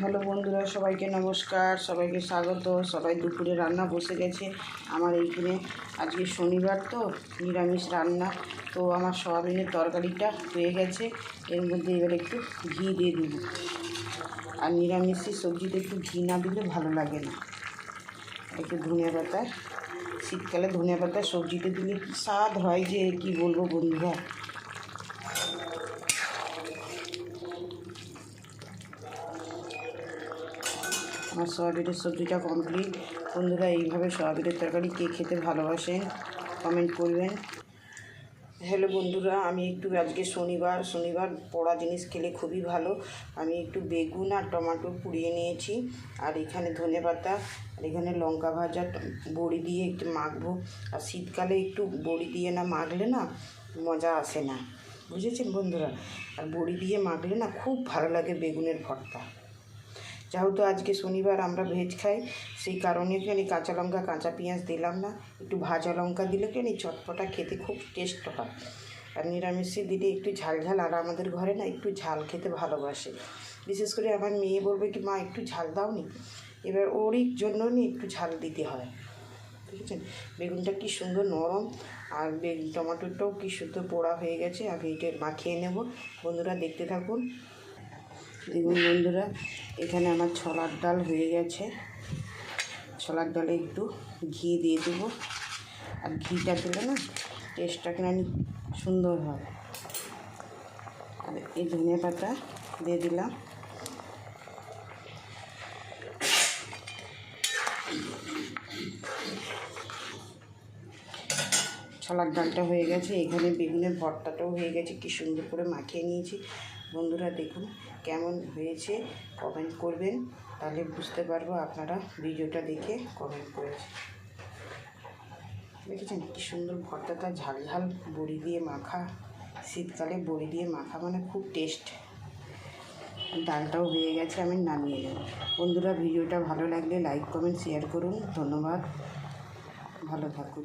Hello বন্ধুরা, সবাইকে নমস্কার, সবাইকে স্বাগত। সবাই দুপুরে রান্না বসে গেছে। আমার এইখানে আজকে শনিবার তো, নিরামিষ রান্না। তো আমার সয়াবিনের তরকারিটা হয়ে গেছে। এর মধ্যে এবার একটু ঘি দিয়ে দেব। আর নিরামিষের সবজিতে একটু ঘি না দিলে ভালো লাগে না। একটু ধনিয়া পাতা, শীতকালে ধনিয়া পাতা সবজিতে দিলে স্বাদ হয় যে, কি বলব বন্ধুরা? আমার সয়াবিনের সবজিটা কমপ্লিট বন্ধুরা, এইভাবে সয়াবিনের তরকারি কে খেতে ভালোবাসেন কমেন্ট করবেন। হ্যালো বন্ধুরা, আমি একটু আজকে শনিবার শনিবার পোড়া জিনিস খেলে খুবই ভালো। আমি একটু বেগুন আর টমেটো পুড়িয়ে নিয়েছি, আর এখানে ধনে পাতা, আর এখানে লঙ্কা ভাজা বড়ি দিয়ে একটু মাখবো। আর শীতকালে একটু বড়ি দিয়ে না মাখলে না মজা আসে না। বুঝেছেন বন্ধুরা? আর বড়ি দিয়ে মাখলে না খুব ভালো লাগে বেগুনের ভর্তা। যেহেতু আজকে শনিবার আমরা ভেজ খাই, সেই কারণে কেন কাঁচা লঙ্কা, কাঁচা পেঁয়াজ দিলাম না। একটু ভাজা লঙ্কা দিলে কেন চটপটা খেতে খুব টেস্ট হয়। আর নিরামিষে দিলে একটু ঝাল ঝাল, আর আমাদের ঘরে না একটু ঝাল খেতে ভালোবাসে। বিশেষ করে আমার মেয়ে বলবে কি, মা, একটু ঝাল দাও নি এবার ওরই জন্য নি একটু ঝাল দিতে হয়। ঠিক আছে বেগুনটা কি সুন্দর নরম, আর বেগুন, টমেটোটাও কি সুন্দর পোড়া হয়ে গেছে। আমি এটা মাখিয়ে নেব। বন্ধুরা দেখতে থাকুন। দেখুন বন্ধুরা, এখানে আমার ছোলার ডাল হয়ে গেছে। ছোলার ডালে একটু ঘি দিয়ে দেবো। আর ঘিটা দিলে না টেস্টটা কেন সুন্দর হয়। আর এই ধনিয়া পাতা দিয়ে দিলাম। ছোলার ডালটা হয়ে গেছে। এখানে বেগুনের ভর্তাটাও হয়ে গেছে। কি সুন্দর করে মাখিয়ে নিয়েছি। বন্ধুরা দেখুন কেমন হয়েছে কমেন্ট করবেন, তাহলে বুঝতে পারব আপনারা ভিডিওটা দেখে কমেন্ট করেছে দেখেছেন কি সুন্দর ভর্তাটা ঝাল ঝাল বড়ি দিয়ে মাখা, শীতকালে বড়ি দিয়ে মাখা মানে খুব টেস্ট ডালটাও হয়ে গেছে, আমি নামিয়ে নেব। বন্ধুরা ভিডিওটা ভালো লাগলে লাইক কমেন্ট শেয়ার করুন, ধন্যবাদ। ভালো থাকুন।